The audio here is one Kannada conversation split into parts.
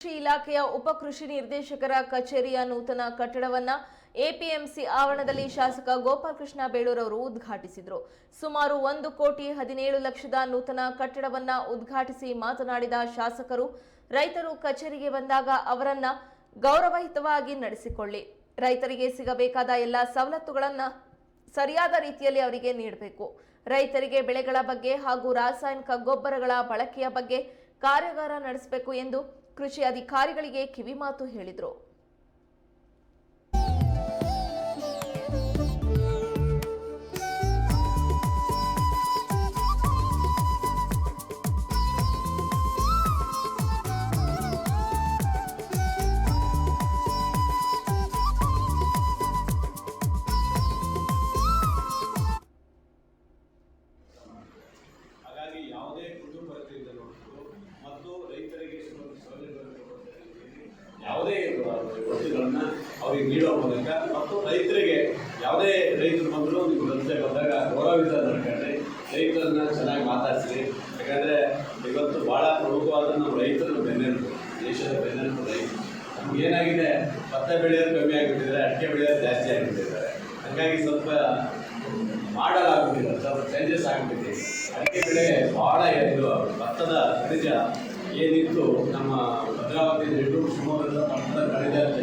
ಕೃಷಿ ಇಲಾಖೆಯ ಉಪ ಕೃಷಿ ನಿರ್ದೇಶಕರ ಕಚೇರಿಯ ನೂತನ ಕಟ್ಟಡವನ್ನ ಎಪಿಎಂಸಿ ಆವರಣದಲ್ಲಿ ಶಾಸಕ ಗೋಪಾಲಕೃಷ್ಣ ಬೇಳೂರವರು ಉದ್ಘಾಟಿಸಿದರು. ಸುಮಾರು ಒಂದು ಕೋಟಿ ಹದಿನೇಳು ಲಕ್ಷದ ನೂತನ ಕಟ್ಟಡವನ್ನ ಉದ್ಘಾಟಿಸಿ ಮಾತನಾಡಿದ ಶಾಸಕರು, ರೈತರು ಕಚೇರಿಗೆ ಬಂದಾಗ ಅವರನ್ನ ಗೌರವಯುತವಾಗಿ ನಡೆಸಿಕೊಳ್ಳಿ. ರೈತರಿಗೆ ಸಿಗಬೇಕಾದ ಎಲ್ಲ ಸವಲತ್ತುಗಳನ್ನ ಸರಿಯಾದ ರೀತಿಯಲ್ಲಿ ಅವರಿಗೆ ನೀಡಬೇಕು. ರೈತರಿಗೆ ಬೆಳೆಗಳ ಬಗ್ಗೆ ಹಾಗೂ ರಾಸಾಯನಿಕ ಗೊಬ್ಬರಗಳ ಬಳಕೆಯ ಬಗ್ಗೆ ಕಾರ್ಯಾಗಾರ ನಡೆಸಬೇಕು ಎಂದು ಕೃಷಿ ಅಧಿಕಾರಿಗಳಿಗೆ ಕಿವಿಮಾತು ಹೇಳಿದರು. ಯಾವುದೇ ವಸ್ತುಗಳನ್ನ ಅವರಿಗೆ ನೀಡುವ ಮೂಲಕ ಮತ್ತು ರೈತರಿಗೆ ಯಾವುದೇ ರೈತರು ಬಂದರೂ ನೀವು ರಸ್ತೆ ಬಂದಾಗ ಗೌರವಿತ ನಡ್ಕೊಂಡ್ರಿ ರೈತರನ್ನ ಚೆನ್ನಾಗಿ ಮಾತಾಡ್ಸಿರಿ. ಯಾಕಂದರೆ ಇವತ್ತು ಭಾಳ ಪ್ರಮುಖವಾದ ನಮ್ಮ ರೈತರ ಬೆನ್ನೆಲುಬು, ದೇಶದ ಬೆನ್ನೆಲುಬು ರೈತರು. ನಮ್ಗೆ ಏನಾಗಿದೆ? ಭತ್ತ ಬೆಳೆಯೋದು ಕಮ್ಮಿ ಆಗಿಬಿಟ್ಟಿದ್ದಾರೆ, ಅಡಿಕೆ ಬೆಳೆಯೋದು ಜಾಸ್ತಿ ಆಗಿಬಿಟ್ಟಿದ್ದಾರೆ. ಹಾಗಾಗಿ ಸ್ವಲ್ಪ ಮಾಡಲಾಗುತ್ತಿಲ್ಲ, ಸ್ವಲ್ಪ ಚೇಂಜಸ್ ಆಗಿಬಿಟ್ಟಿದೆ. ಅಡಿಕೆ ಬೆಳೆ ಭಾಳ ಇದು ಭತ್ತದ ಖನಿಜ ಏನಿತ್ತು, ನಮ್ಮ ಭದ್ರಾವತಿ ಹಿಡಿದು ಶಿವಮೊಗ್ಗದ ಭತ್ತದ ಖನಿಜ ಅಂತ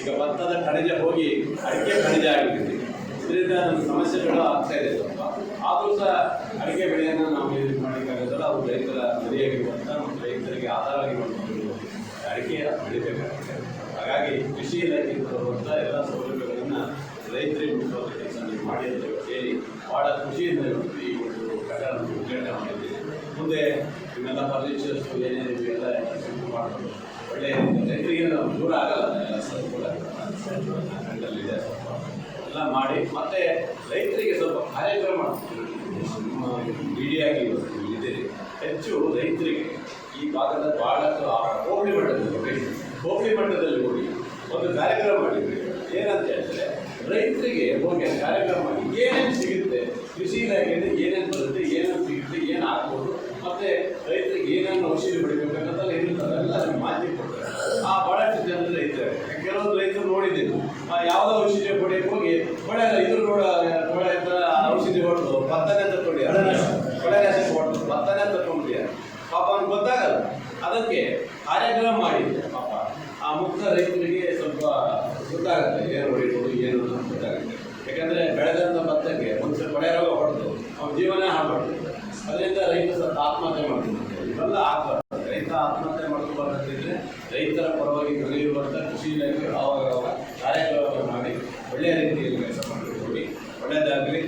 ಈಗ ಭತ್ತದ ಖನಿಜ ಹೋಗಿ ಅಡಿಕೆ ಖನಿಜ ಆಗಿಬಿಟ್ಟಿದೆ. ಇದರಿಂದ ನಮ್ಮ ಸಮಸ್ಯೆಗಳು ಆಗ್ತಾ ಇದೆ ಸ್ವಲ್ಪ. ಆದರೂ ಸಹ ಅಡಿಕೆ ಬೆಳೆಯನ್ನು ನಾವು ಏನು ಮಾಡಲಿಕ್ಕಾಗೋದಿಲ್ಲ ಅದು ರೈತರ ಸರಿಯಾಗಿರುವಂಥ ನಮ್ಮ ರೈತರಿಗೆ ಆಧಾರವಾಗಿ ಮಾಡಿಕೊಂಡು ಅಡಿಕೆ ಬೆಳಿಬೇಕಾಗುತ್ತೆ. ಹಾಗಾಗಿ ಕೃಷಿ ಇಲಾಖೆಯಿಂದ ಬರುವಂಥ ಎಲ್ಲ ಸೌಲಭ್ಯಗಳನ್ನು ರೈತರಿಗೆ ಮುಟ್ಟುವಂಥ ಕೆಲಸ ನೀವು ಮಾಡಿ ಅಂತ ಹೇಳಿ ಭಾಳ ಖುಷಿಯಿಂದ ಈ ಒಂದು ಕಟ್ಟಡ ಉದ್ಘಾಟನೆ ಮಾಡಿದ್ದೀವಿ. ಮುಂದೆ ಇವೆಲ್ಲ ಫರ್ನಿಚರ್ಸ್ ಏನೇನು ಎಲ್ಲ ಒಳ್ಳೆ ರೈತರಿಗೆ ನಾವು ದೂರ ಆಗಲ್ಲ, ಎಲ್ಲ ಎಲ್ಲ ಮಾಡಿ, ಮತ್ತೆ ರೈತರಿಗೆ ಸ್ವಲ್ಪ ಕಾರ್ಯಕ್ರಮ ನಮ್ಮ ಮೀಡಿಯಾಗೆ ಇದ್ದೀರಿ. ಹೆಚ್ಚು ರೈತರಿಗೆ ಈ ಭಾಗದ ಬಹಳಷ್ಟು ಆ ಹೋಬಳಿ ಮಟ್ಟದಲ್ಲಿ ಹೋಬಳಿ ಮಟ್ಟದಲ್ಲಿ ಹೋಗಿ ಒಂದು ಕಾರ್ಯಕ್ರಮ ಮಾಡಿದ್ವಿ ಏನಂತ ಹೇಳಿದ್ರೆ, ರೈತರಿಗೆ ಹೋಗಿ ಕಾರ್ಯಕ್ರಮ ಏನೇನು ಸಿಗುತ್ತೆ, ಕೃಷಿ ಇಲಾಖೆಯಿಂದ ಏನೇನು ಬರುತ್ತೆ ಏನೇನು ಸಿಗುತ್ತೆ ಏನು ಹಾಕ್ಬೋದು ಮತ್ತೆ ರೈತರಿಗೆ ಏನೇನು ಔಷಧಿ ಹೊಡಿಬೇಕಂತೆಲ್ಲ ಇರುತ್ತಲ್ಲ ಎಲ್ಲ ನಮ್ಗೆ ಮಾಹಿತಿ ಕೊಡ್ತಾರೆ ಆ ಬಹಳಷ್ಟು ಜನ ರೈತರು ಕೆಲವೊಂದು ರೈತರು ನೋಡಿದ್ದೀನಿ ಆ ಯಾವುದೋ ಔಷಧಿ ಹೊಡೆಯಕ್ಕೆ ಹೋಗಿ ಒಳ್ಳೆ ಇದ್ರ ನೋಡ ಒಳ್ಳೆ ಔಷಧಿ ಹೊಡೆದು ಭತ್ತನೇ ತಗೊಂಡು ಒಳ್ಳೆನಾಶಕ ಹೊಡೆದು ಭತ್ತನೇ ತಗೊಂಡ್ಬಿಟ್ಟಿದ್ದಾರೆ ಪಾಪ ಅವ್ನಿಗೆ ಗೊತ್ತಾಗಲ್ಲ ಅದಕ್ಕೆ ಕಾರ್ಯಕ್ರಮ ಮಾಡಿದ್ದೆ, ಪಾಪ. ಆ ಮುಕ್ತ ರೈತರಿಗೆ ಸ್ವಲ್ಪ ಗೊತ್ತಾಗುತ್ತೆ ಏನು ಹೊಡಿಬೋದು, ಏನು ಗೊತ್ತಾಗುತ್ತೆ. ಯಾಕಂದ್ರೆ ಬೆಳೆದಂಥ ಭತ್ತಕ್ಕೆ ಒಂದು ಕೊಳೆ ರೋಗ ಹೊಡೆದು ಅವ್ರ ಜೀವನ ಹಾಳ್ಬಾರ್ದು ಅದರಿಂದ ರೈತ ಸ್ವಲ್ಪ ಆತ್ಮಹತ್ಯೆ ಮಾಡ್ತಿದ್ದಾರೆ ಇವೆಲ್ಲ ಆಗ್ಬಾರ್ದು. ರೈತ ಆತ್ಮಹತ್ಯೆ ಮಾಡ್ಕೋಬಾರ್ದಂತಿದ್ರೆ ರೈತರ ಪರವಾಗಿ ದುಡಿಯುವಂಥ ಕೃಷಿ ಇಲಾಖೆ ಆವಾಗ ಕಾರ್ಯಕ್ರಮ ಮಾಡಿ ಒಳ್ಳೆಯ ರೀತಿಯಲ್ಲಿ ಕೆಲಸ ಮಾಡಿ ಒಳ್ಳೆಯದಾಗಲಿ